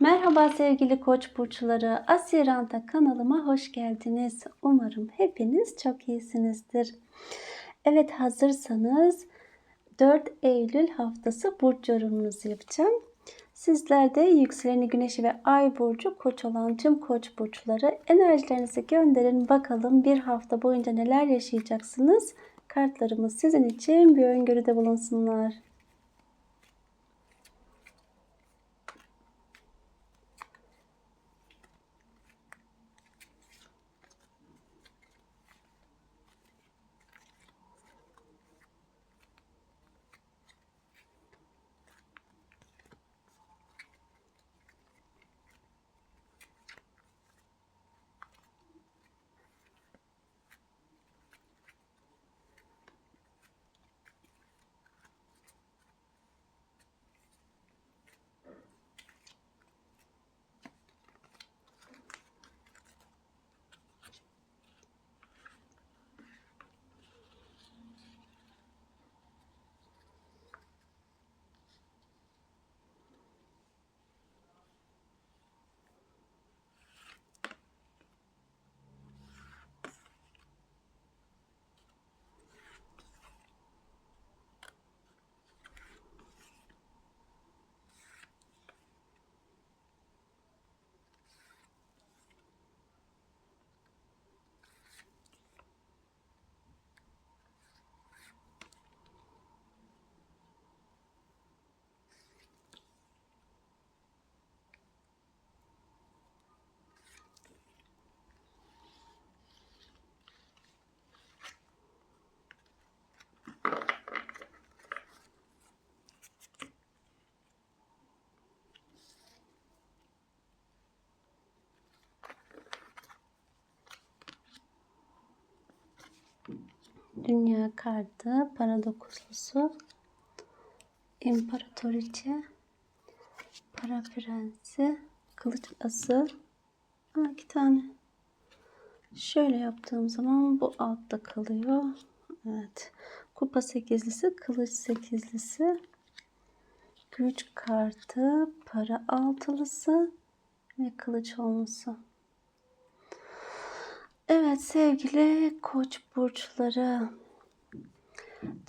Merhaba sevgili koç burçları. Asiranta kanalıma hoş geldiniz. Umarım hepiniz çok iyisinizdir. Evet hazırsanız 4 Eylül haftası burç yorumunuzu yapacağım. Sizler de yükseleni güneşi ve ay burcu koç olan tüm koç burçları enerjilerinizi gönderin. Bakalım bir hafta boyunca neler yaşayacaksınız. Kartlarımız sizin için bir öngörüde bulunsunlar. Dünya kartı, para dokuzlusu, imparatoriçe, para prensi, kılıç ası. Ha, iki tane. Şöyle yaptığım zaman bu altta kalıyor. Evet. Kupa sekizlisi, kılıç sekizlisi, güç kartı, para altılısı ve kılıç olması. Evet sevgili koç burçları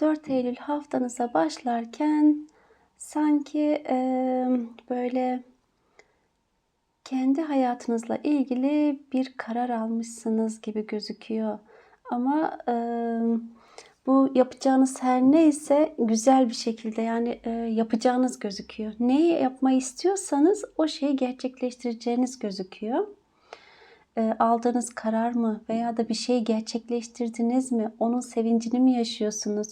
4 Eylül haftanıza başlarken sanki e, böyle kendi hayatınızla ilgili bir karar almışsınız gibi gözüküyor. Ama e, bu yapacağınız her neyse güzel bir şekilde yani e, yapacağınız gözüküyor. Neyi yapmayı istiyorsanız o şeyi gerçekleştireceğiniz gözüküyor e, aldığınız karar mı veya da bir şey gerçekleştirdiniz mi? Onun sevincini mi yaşıyorsunuz?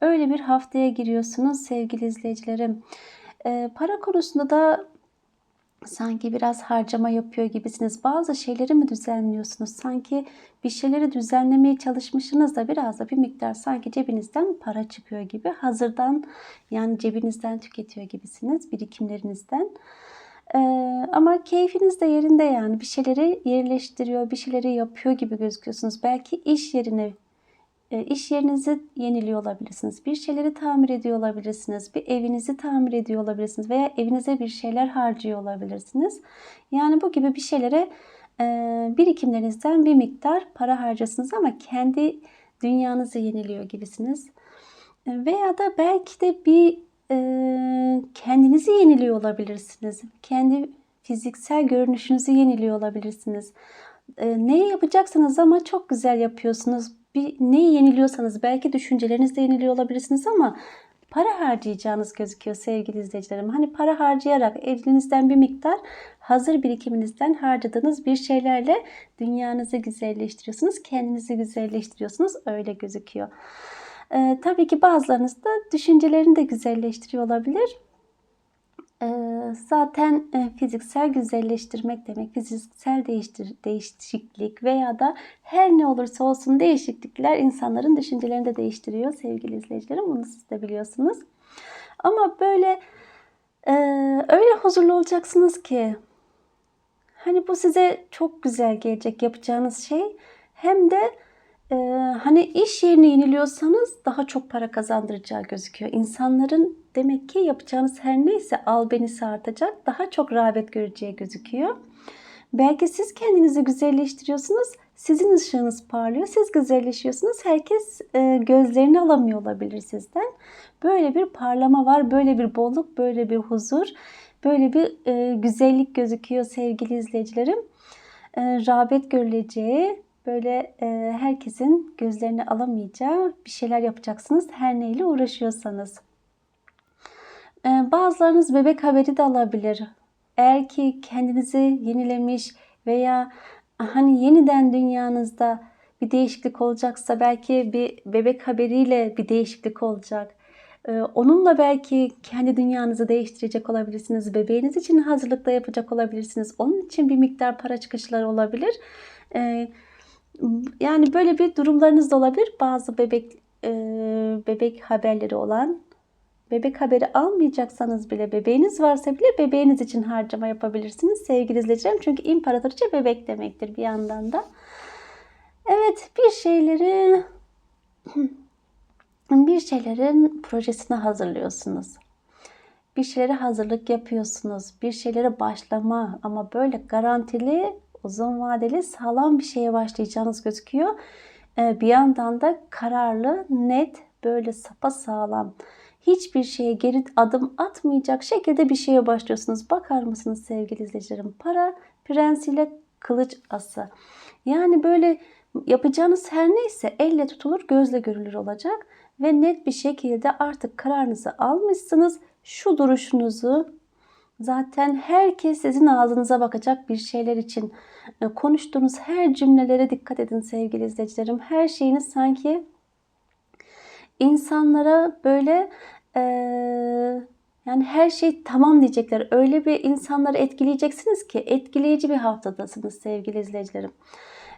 Öyle bir haftaya giriyorsunuz sevgili izleyicilerim. E, para konusunda da sanki biraz harcama yapıyor gibisiniz. Bazı şeyleri mi düzenliyorsunuz? Sanki bir şeyleri düzenlemeye çalışmışsınız da biraz da bir miktar sanki cebinizden para çıkıyor gibi. Hazırdan yani cebinizden tüketiyor gibisiniz birikimlerinizden. Ama keyfiniz de yerinde yani bir şeyleri yerleştiriyor, bir şeyleri yapıyor gibi gözüküyorsunuz. Belki iş yerine e, iş yerinizi yeniliyor olabilirsiniz. Bir şeyleri tamir ediyor olabilirsiniz. Bir evinizi tamir ediyor olabilirsiniz veya evinize bir şeyler harcıyor olabilirsiniz. Yani bu gibi bir şeylere e, birikimlerinizden bir miktar para harcasınız ama kendi dünyanızı yeniliyor gibisiniz. E, veya da belki de bir kendinizi yeniliyor olabilirsiniz. Kendi fiziksel görünüşünüzü yeniliyor olabilirsiniz. Ne yapacaksınız ama çok güzel yapıyorsunuz. Bir neyi yeniliyorsanız belki düşüncelerinizde yeniliyor olabilirsiniz ama para harcayacağınız gözüküyor sevgili izleyicilerim. Hani para harcayarak elinizden bir miktar hazır birikiminizden harcadığınız bir şeylerle dünyanızı güzelleştiriyorsunuz. Kendinizi güzelleştiriyorsunuz. Öyle gözüküyor. Ee, tabii ki bazılarınız da düşüncelerini de güzelleştiriyor olabilir. Ee, zaten e, fiziksel güzelleştirmek demek fiziksel değiştir, değişiklik veya da her ne olursa olsun değişiklikler insanların düşüncelerini de değiştiriyor sevgili izleyicilerim. Bunu siz de biliyorsunuz. Ama böyle e, öyle huzurlu olacaksınız ki hani bu size çok güzel gelecek yapacağınız şey hem de Ee, hani iş yerini yeniliyorsanız daha çok para kazandıracağı gözüküyor. İnsanların demek ki yapacağınız her neyse albenisi artacak, daha çok rağbet göreceği gözüküyor. Belki siz kendinizi güzelleştiriyorsunuz, sizin ışığınız parlıyor, siz güzelleşiyorsunuz. Herkes e, gözlerini alamıyor olabilir sizden. Böyle bir parlama var, böyle bir bolluk, böyle bir huzur, böyle bir e, güzellik gözüküyor sevgili izleyicilerim. E, rağbet görüleceği, böyle e, herkesin gözlerini alamayacağı bir şeyler yapacaksınız her neyle uğraşıyorsanız. E, bazılarınız bebek haberi de alabilir. Eğer ki kendinizi yenilemiş veya hani yeniden dünyanızda bir değişiklik olacaksa belki bir bebek haberiyle bir değişiklik olacak. Ee, onunla belki kendi dünyanızı değiştirecek olabilirsiniz. Bebeğiniz için hazırlıkta yapacak olabilirsiniz. Onun için bir miktar para çıkışları olabilir. Ee, yani böyle bir durumlarınız da olabilir. Bazı bebek e, bebek haberleri olan bebek haberi almayacaksanız bile bebeğiniz varsa bile bebeğiniz için harcama yapabilirsiniz sevgili izleyicilerim. Çünkü imparatoriçe bebek demektir bir yandan da. Evet bir şeyleri bir şeylerin projesine hazırlıyorsunuz. Bir şeylere hazırlık yapıyorsunuz. Bir şeylere başlama ama böyle garantili, uzun vadeli, sağlam bir şeye başlayacağınız gözüküyor. Ee, bir yandan da kararlı, net, böyle sapa sağlam, hiçbir şeye geri adım atmayacak şekilde bir şeye başlıyorsunuz. Bakar mısınız sevgili izleyicilerim? Para prensiyle kılıç ası. Yani böyle yapacağınız her neyse elle tutulur, gözle görülür olacak ve net bir şekilde artık kararınızı almışsınız. Şu duruşunuzu zaten herkes sizin ağzınıza bakacak bir şeyler için e, konuştuğunuz her cümlelere dikkat edin sevgili izleyicilerim. Her şeyiniz sanki insanlara böyle e, yani her şey tamam diyecekler. Öyle bir insanları etkileyeceksiniz ki etkileyici bir haftadasınız sevgili izleyicilerim.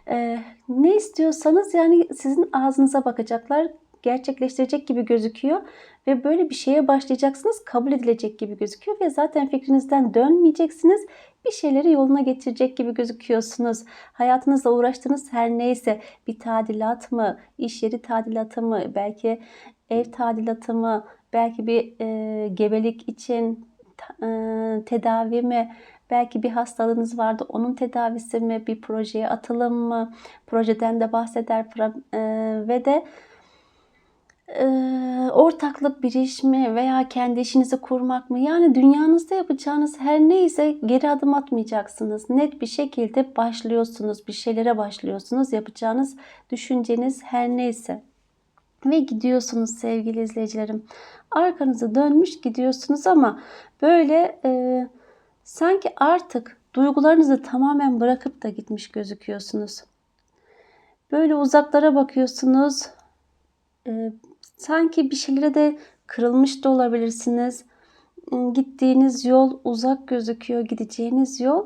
E, ne istiyorsanız yani sizin ağzınıza bakacaklar gerçekleştirecek gibi gözüküyor ve böyle bir şeye başlayacaksınız kabul edilecek gibi gözüküyor ve zaten fikrinizden dönmeyeceksiniz bir şeyleri yoluna getirecek gibi gözüküyorsunuz. Hayatınızla uğraştığınız her neyse bir tadilat mı, iş yeri tadilatı mı, belki ev tadilatı mı, belki bir e, gebelik için e, tedavi mi, belki bir hastalığınız vardı onun tedavisi mi, bir projeye atılım mı, projeden de bahseder e, ve de e, ortaklık bir iş mi veya kendi işinizi kurmak mı? Yani dünyanızda yapacağınız her neyse geri adım atmayacaksınız. Net bir şekilde başlıyorsunuz, bir şeylere başlıyorsunuz. Yapacağınız düşünceniz her neyse. Ve gidiyorsunuz sevgili izleyicilerim. Arkanızı dönmüş gidiyorsunuz ama böyle e, sanki artık duygularınızı tamamen bırakıp da gitmiş gözüküyorsunuz. Böyle uzaklara bakıyorsunuz. Sanki bir şeylere de kırılmış da olabilirsiniz. Hmm, gittiğiniz yol uzak gözüküyor, gideceğiniz yol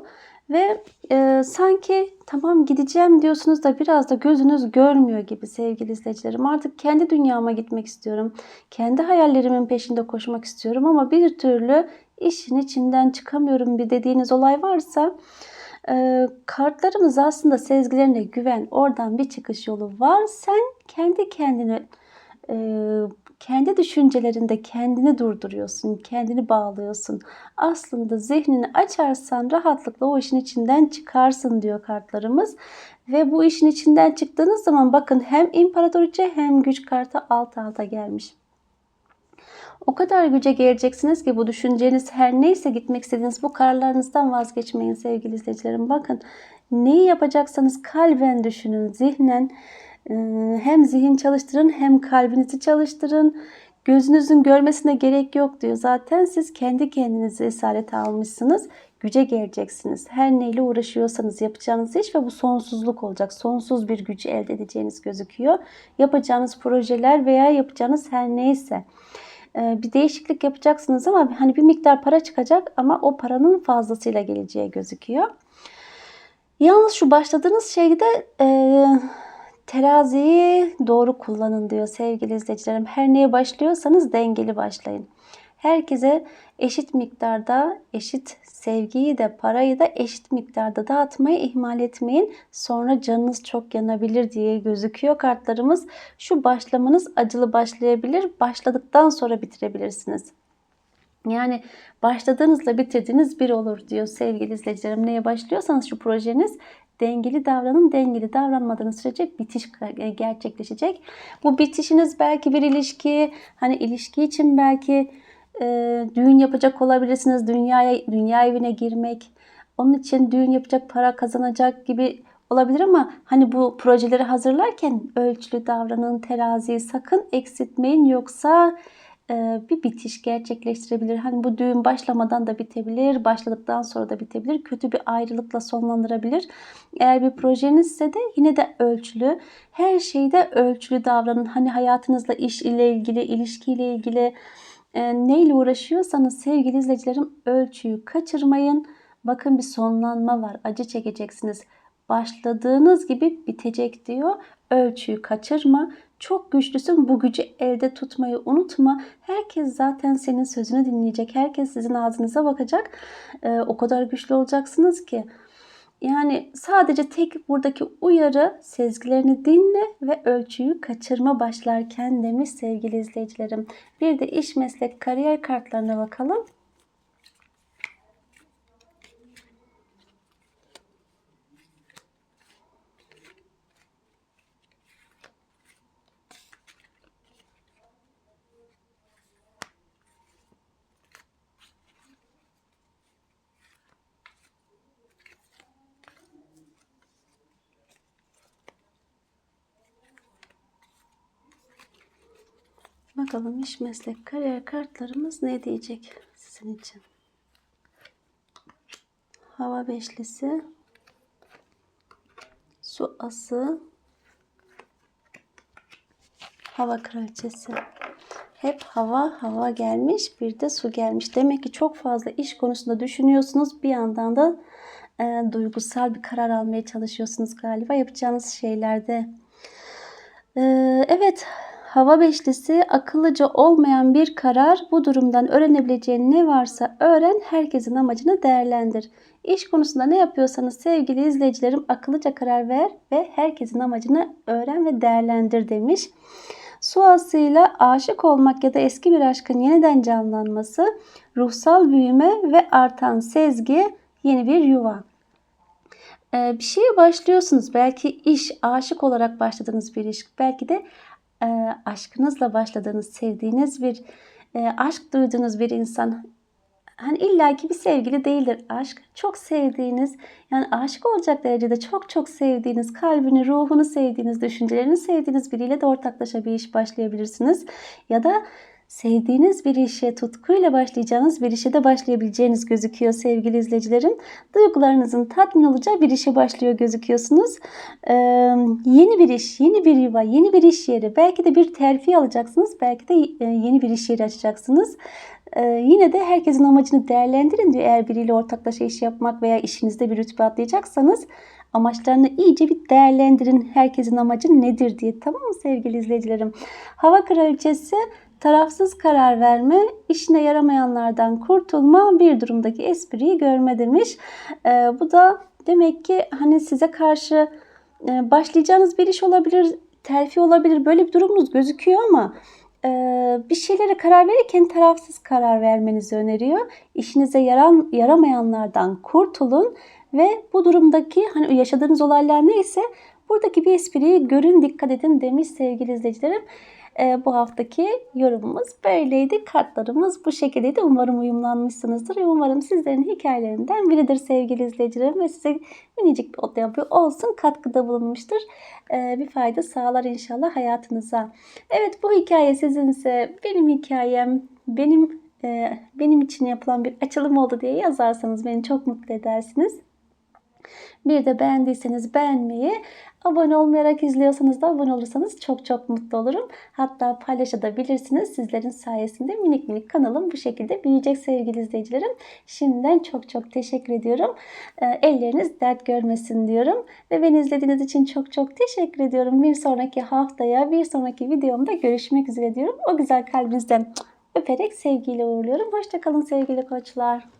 ve e, sanki tamam gideceğim diyorsunuz da biraz da gözünüz görmüyor gibi sevgili izleyicilerim. Artık kendi dünyama gitmek istiyorum. Kendi hayallerimin peşinde koşmak istiyorum ama bir türlü işin içinden çıkamıyorum bir dediğiniz olay varsa e, kartlarımız aslında sezgilerine güven. Oradan bir çıkış yolu var. Sen kendi kendine kendi düşüncelerinde kendini durduruyorsun, kendini bağlıyorsun. Aslında zihnini açarsan rahatlıkla o işin içinden çıkarsın diyor kartlarımız. Ve bu işin içinden çıktığınız zaman bakın hem imparatoriçe hem güç kartı alt alta gelmiş. O kadar güce geleceksiniz ki bu düşünceniz her neyse gitmek istediğiniz bu kararlarınızdan vazgeçmeyin sevgili izleyicilerim. Bakın neyi yapacaksanız kalben düşünün, zihnen hem zihin çalıştırın hem kalbinizi çalıştırın. Gözünüzün görmesine gerek yok diyor. Zaten siz kendi kendinizi esaret almışsınız. Güce geleceksiniz. Her neyle uğraşıyorsanız yapacağınız iş ve bu sonsuzluk olacak. Sonsuz bir gücü elde edeceğiniz gözüküyor. Yapacağınız projeler veya yapacağınız her neyse ee, bir değişiklik yapacaksınız ama hani bir miktar para çıkacak ama o paranın fazlasıyla geleceği gözüküyor. Yalnız şu başladığınız şeyde e, Teraziyi doğru kullanın diyor sevgili izleyicilerim. Her neye başlıyorsanız dengeli başlayın. Herkese eşit miktarda, eşit sevgiyi de parayı da eşit miktarda dağıtmayı ihmal etmeyin. Sonra canınız çok yanabilir diye gözüküyor kartlarımız. Şu başlamanız acılı başlayabilir. Başladıktan sonra bitirebilirsiniz. Yani başladığınızla bitirdiğiniz bir olur diyor sevgili izleyicilerim. Neye başlıyorsanız şu projeniz dengeli davranın. Dengeli davranmadığınız sürece bitiş gerçekleşecek. Bu bitişiniz belki bir ilişki, hani ilişki için belki e, düğün yapacak olabilirsiniz. Dünyaya, dünya evine girmek. Onun için düğün yapacak, para kazanacak gibi olabilir ama hani bu projeleri hazırlarken ölçülü davranın, teraziyi sakın eksiltmeyin yoksa e, bir bitiş gerçekleştirebilir. Hani bu düğün başlamadan da bitebilir, başladıktan sonra da bitebilir. Kötü bir ayrılıkla sonlandırabilir. Eğer bir projenizse de yine de ölçülü. Her şeyde ölçülü davranın. Hani hayatınızla iş ile ilgili, ilişki ile ilgili e, neyle uğraşıyorsanız sevgili izleyicilerim ölçüyü kaçırmayın. Bakın bir sonlanma var. Acı çekeceksiniz. Başladığınız gibi bitecek diyor. Ölçüyü kaçırma. Çok güçlüsün. Bu gücü elde tutmayı unutma. Herkes zaten senin sözünü dinleyecek. Herkes sizin ağzınıza bakacak. Ee, o kadar güçlü olacaksınız ki. Yani sadece tek buradaki uyarı sezgilerini dinle ve ölçüyü kaçırma başlarken demiş sevgili izleyicilerim. Bir de iş meslek kariyer kartlarına bakalım. Bakalım iş meslek kariyer kartlarımız ne diyecek sizin için. Hava beşlisi. Su ası. Hava kraliçesi. Hep hava hava gelmiş bir de su gelmiş. Demek ki çok fazla iş konusunda düşünüyorsunuz. Bir yandan da e, duygusal bir karar almaya çalışıyorsunuz galiba yapacağınız şeylerde. E, evet Hava beşlisi akıllıca olmayan bir karar. Bu durumdan öğrenebileceğin ne varsa öğren, herkesin amacını değerlendir. İş konusunda ne yapıyorsanız sevgili izleyicilerim akıllıca karar ver ve herkesin amacını öğren ve değerlendir demiş. Su asıyla aşık olmak ya da eski bir aşkın yeniden canlanması, ruhsal büyüme ve artan sezgi, yeni bir yuva. Ee, bir şeye başlıyorsunuz. Belki iş, aşık olarak başladığınız bir iş. Belki de e, aşkınızla başladığınız, sevdiğiniz bir e, aşk duyduğunuz bir insan hani illaki bir sevgili değildir aşk. Çok sevdiğiniz yani aşık olacak derecede çok çok sevdiğiniz, kalbini, ruhunu sevdiğiniz, düşüncelerini sevdiğiniz biriyle de ortaklaşa bir iş başlayabilirsiniz. Ya da sevdiğiniz bir işe tutkuyla başlayacağınız bir işe de başlayabileceğiniz gözüküyor sevgili izleyicilerim. Duygularınızın tatmin olacağı bir işe başlıyor gözüküyorsunuz. Ee, yeni bir iş, yeni bir yuva, yeni bir iş yeri. Belki de bir terfi alacaksınız. Belki de yeni bir iş yeri açacaksınız. Ee, yine de herkesin amacını değerlendirin diyor. Eğer biriyle ortaklaşa iş yapmak veya işinizde bir rütbe atlayacaksanız amaçlarını iyice bir değerlendirin. Herkesin amacı nedir diye. Tamam mı sevgili izleyicilerim? Hava kraliçesi Tarafsız karar verme, işine yaramayanlardan kurtulma, bir durumdaki espriyi görme demiş. E, bu da demek ki hani size karşı e, başlayacağınız bir iş olabilir, terfi olabilir. Böyle bir durumunuz gözüküyor ama bir şeylere karar verirken tarafsız karar vermenizi öneriyor. İşinize yaran, yaramayanlardan kurtulun ve bu durumdaki hani yaşadığınız olaylar neyse buradaki bir espriyi görün, dikkat edin demiş sevgili izleyicilerim. E, bu haftaki yorumumuz böyleydi. Kartlarımız bu şekildeydi. Umarım uyumlanmışsınızdır umarım sizlerin hikayelerinden biridir sevgili izleyicilerim ve size minicik bir otoyapi olsun katkıda bulunmuştur. E, bir fayda sağlar inşallah hayatınıza. Evet bu hikaye sizinse benim hikayem, benim e, benim için yapılan bir açılım oldu diye yazarsanız beni çok mutlu edersiniz. Bir de beğendiyseniz beğenmeyi, abone olmayarak izliyorsanız da abone olursanız çok çok mutlu olurum. Hatta paylaşabilirsiniz. Sizlerin sayesinde minik minik kanalım bu şekilde büyüyecek sevgili izleyicilerim. Şimdiden çok çok teşekkür ediyorum. Ee, elleriniz dert görmesin diyorum. Ve beni izlediğiniz için çok çok teşekkür ediyorum. Bir sonraki haftaya, bir sonraki videomda görüşmek üzere diyorum. O güzel kalbinizden öperek sevgiyle uğurluyorum. Hoşçakalın sevgili koçlar.